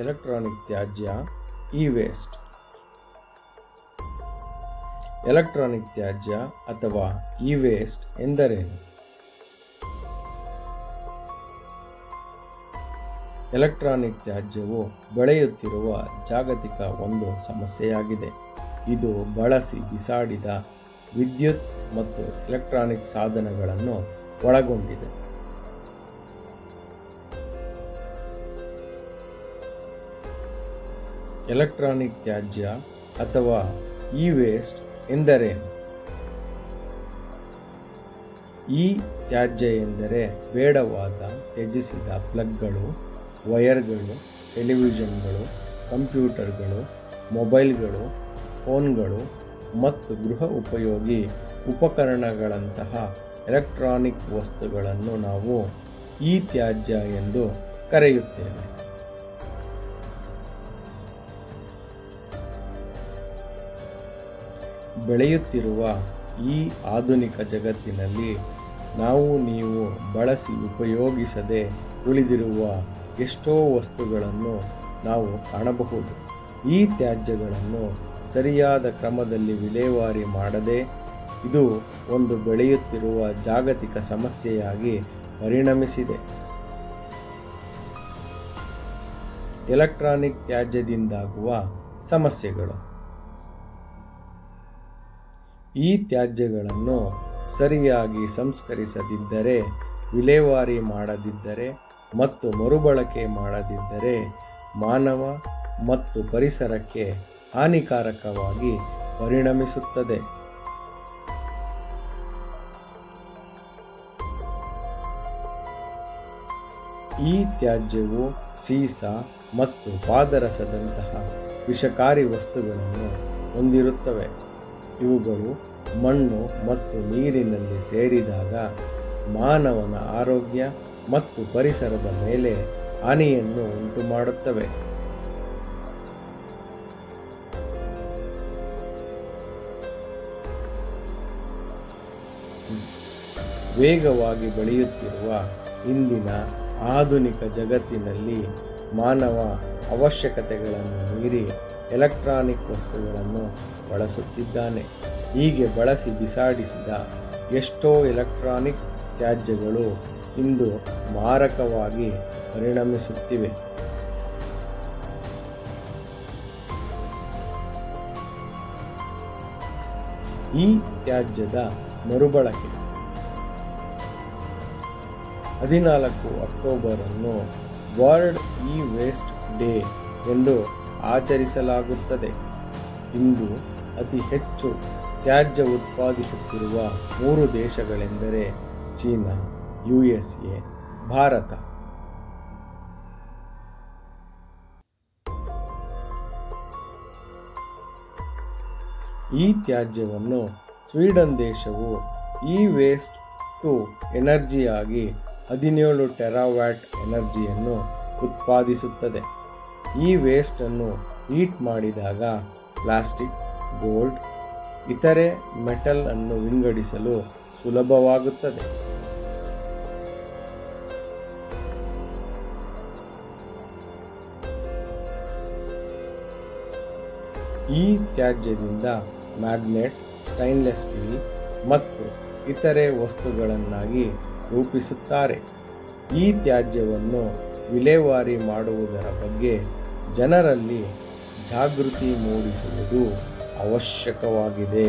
Electronic ತ್ಯಾಜ್ಯ E waste. Electronic ತ್ಯಾಜ್ಯ ಅಥವಾ ಇ ವೇಸ್ಟ್ ಎಂದರೇನು? ಎಲೆಕ್ಟ್ರಾನಿಕ್ ತ್ಯಾಜ್ಯವು ಬೆಳೆಯುತ್ತಿರುವ ಜಾಗತಿಕ ಒಂದು ಸಮಸ್ಯೆಯಾಗಿದೆ. ಇದು ಬಳಸಿ ಬಿಸಾಡಿದ ವಿದ್ಯುತ್ ಮತ್ತು ಎಲೆಕ್ಟ್ರಾನಿಕ್ ಸಾಧನಗಳನ್ನು ಒಳಗೊಂಡಿದೆ. ಎಲೆಕ್ಟ್ರಾನಿಕ್ ತ್ಯಾಜ್ಯ ಅಥವಾ ಇ ವೇಸ್ಟ್ ಎಂದರೇನು ಈ ತ್ಯಾಜ್ಯ ಎಂದರೆ ಬೇಡವಾದ ತ್ಯಜಿಸಿದ ಪ್ಲಗ್ಗಳು ವಯರ್ಗಳು ಟೆಲಿವಿಷನ್ಗಳು, ಕಂಪ್ಯೂಟರ್ಗಳು, ಮೊಬೈಲ್ಗಳು, ಫೋನ್ಗಳು ಮತ್ತು ಗೃಹ ಉಪಯೋಗಿ ಉಪಕರಣಗಳಂತಹ ಎಲೆಕ್ಟ್ರಾನಿಕ್ ವಸ್ತುಗಳನ್ನು ನಾವು ಈ ತ್ಯಾಜ್ಯ ಎಂದು ಕರೆಯುತ್ತೇವೆ. ಬೆಳೆಯುತ್ತಿರುವ ಈ ಆಧುನಿಕ ಜಗತ್ತಿನಲ್ಲಿ ನಾವು ನೀವು ಬಳಸಿ ಉಪಯೋಗಿಸದೆ ಉಳಿದಿರುವ ಎಷ್ಟೋ ವಸ್ತುಗಳನ್ನು ನಾವು ಕಾಣಬಹುದು. ಈ ತ್ಯಾಜ್ಯಗಳನ್ನು ಸರಿಯಾದ ಕ್ರಮದಲ್ಲಿ ವಿಲೇವಾರಿ ಮಾಡದೆ ಇದು ಒಂದು ಬೆಳೆಯುತ್ತಿರುವ ಜಾಗತಿಕ ಸಮಸ್ಯೆಯಾಗಿ ಪರಿಣಮಿಸಿದೆ. ಎಲೆಕ್ಟ್ರಾನಿಕ್ ತ್ಯಾಜ್ಯದಿಂದಾಗುವ ಸಮಸ್ಯೆಗಳು. ಈ ತ್ಯಾಜ್ಯಗಳನ್ನು ಸರಿಯಾಗಿ ಸಂಸ್ಕರಿಸದಿದ್ದರೆ, ವಿಲೇವಾರಿ ಮಾಡದಿದ್ದರೆ ಮತ್ತು ಮರುಬಳಕೆ ಮಾಡದಿದ್ದರೆ ಮಾನವ ಮತ್ತು ಪರಿಸರಕ್ಕೆ ಹಾನಿಕಾರಕವಾಗಿ ಪರಿಣಮಿಸುತ್ತದೆ. ಈ ತ್ಯಾಜ್ಯವು ಸೀಸ ಮತ್ತು ಪಾದರಸದಂತಹ ವಿಷಕಾರಿ ವಸ್ತುಗಳನ್ನು ಹೊಂದಿರುತ್ತವೆ. ಇವುಗಳು ಮಣ್ಣು ಮತ್ತು ನೀರಿನಲ್ಲಿ ಸೇರಿದಾಗ ಮಾನವನ ಆರೋಗ್ಯ ಮತ್ತು ಪರಿಸರದ ಮೇಲೆ ಹಾನಿಯನ್ನು ಉಂಟುಮಾಡುತ್ತವೆ. ವೇಗವಾಗಿ ಬೆಳೆಯುತ್ತಿರುವ ಇಂದಿನ ಆಧುನಿಕ ಜಗತ್ತಿನಲ್ಲಿ ಮಾನವ ಅವಶ್ಯಕತೆಗಳನ್ನು ಮೀರಿ ಎಲೆಕ್ಟ್ರಾನಿಕ್ ವಸ್ತುಗಳನ್ನು ಬಳಸುತ್ತಿದ್ದಾನೆ. ಹೀಗೆ ಬಳಸಿ ಬಿಸಾಡಿಸಿದ ಎಷ್ಟೋ ಎಲೆಕ್ಟ್ರಾನಿಕ್ ತ್ಯಾಜ್ಯಗಳು ಇಂದು ಮಾರಕವಾಗಿ ಪರಿಣಮಿಸುತ್ತಿವೆ. ಈ ತ್ಯಾಜ್ಯದ ಮರುಬಳಕೆ. ಹದಿನಾಲ್ಕು ಅಕ್ಟೋಬರ್ ಅನ್ನು ವರ್ಲ್ಡ್ ಇ ವೇಸ್ಟ್ ಡೇ ಎಂದು ಆಚರಿಸಲಾಗುತ್ತದೆ. ಇಂದು ಅತಿ ಹೆಚ್ಚು ತ್ಯಾಜ್ಯ ಉತ್ಪಾದಿಸುತ್ತಿರುವ ಮೂರು ದೇಶಗಳೆಂದರೆ China, U S A, Bharat. ಈ ತ್ಯಾಜ್ಯವನ್ನು ಸ್ವೀಡನ್ ದೇಶವು ಇ ವೇಸ್ಟ್ ಟು ಎನರ್ಜಿಯಾಗಿ ಹದಿನೇಳು ಟೆರಾವ್ಯಾಟ್ ಎನರ್ಜಿಯನ್ನು ಉತ್ಪಾದಿಸುತ್ತದೆ. ಈ ವೇಸ್ಟನ್ನು ಹೀಟ್ ಮಾಡಿದಾಗ ಪ್ಲಾಸ್ಟಿಕ್ ಗೋಲ್ಡ್ ಇತರೆ ಮೆಟಲ್ ಅನ್ನು ವಿಂಗಡಿಸಲು ಸುಲಭವಾಗುತ್ತದೆ. ಈ ತ್ಯಾಜ್ಯದಿಂದ ಮ್ಯಾಗ್ನೆಟ್, ಸ್ಟೈನ್ಲೆಸ್ ಸ್ಟೀಲ್ ಮತ್ತು ಇತರೆ ವಸ್ತುಗಳನ್ನಾಗಿ ರೂಪಿಸುತ್ತಾರೆ. ಈ ತ್ಯಾಜ್ಯವನ್ನು ವಿಲೇವಾರಿ ಮಾಡುವುದರ ಬಗ್ಗೆ ಜನರಲ್ಲಿ ಜಾಗೃತಿ ಮೂಡಿಸುವುದು ಅವಶ್ಯಕವಾಗಿದೆ.